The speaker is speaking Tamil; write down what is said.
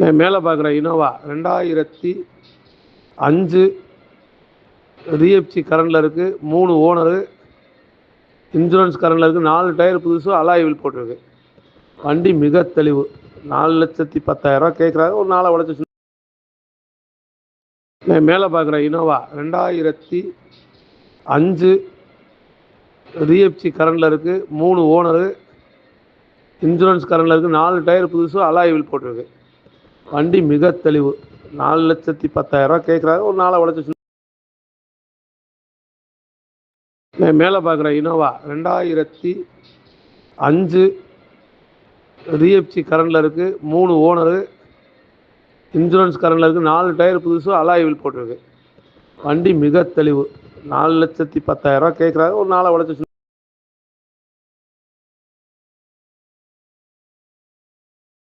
நான் மேலே பார்க்குற இனோவா. ரெண்டாயிரத்தி அஞ்சு டிஎஃப்சி கரண்டில் இருக்குது மூணு ஓனரு இன்சூரன்ஸ் கரண்டில் இருக்குது நாலு டயர் புதுசு அலாய்வில் போட்டிருக்கு. வண்டி மிக தெளிவு. நாலு லட்சத்தி பத்தாயிரரூவா கேட்குறாங்க ஒரு நாளை உழைச்சி நான் மேலே பார்க்குற இனோவா. ரெண்டாயிரத்தி அஞ்சு டிஎஃப்சி கரண்டில் இருக்குது மூணு ஓனரு இன்சூரன்ஸ் கரண்டில் இருக்குது நாலு டயர் புதுசு அலாய் போட்டிருக்கு. வண்டி மிக தெளிவு. நாலு லட்சத்தி பத்தாயிரரூவா கேட்குறாங்க ஒரு நாளை உழைச்சி நான் மேலே பார்க்குற இனோவா ரெண்டாயிரத்தி அஞ்சு டிஎஃப்சி கரண்டில் இருக்குது மூணு ஓனரு இன்சூரன்ஸ் கரண்டில் இருக்குது நாலு டயர் புதுசு அலாய் போட்டிருக்கு. வண்டி மிக தெளிவு. நாலு லட்சத்தி பத்தாயிரரூவா கேட்குறாங்க ஒரு நாளை உழைச்சி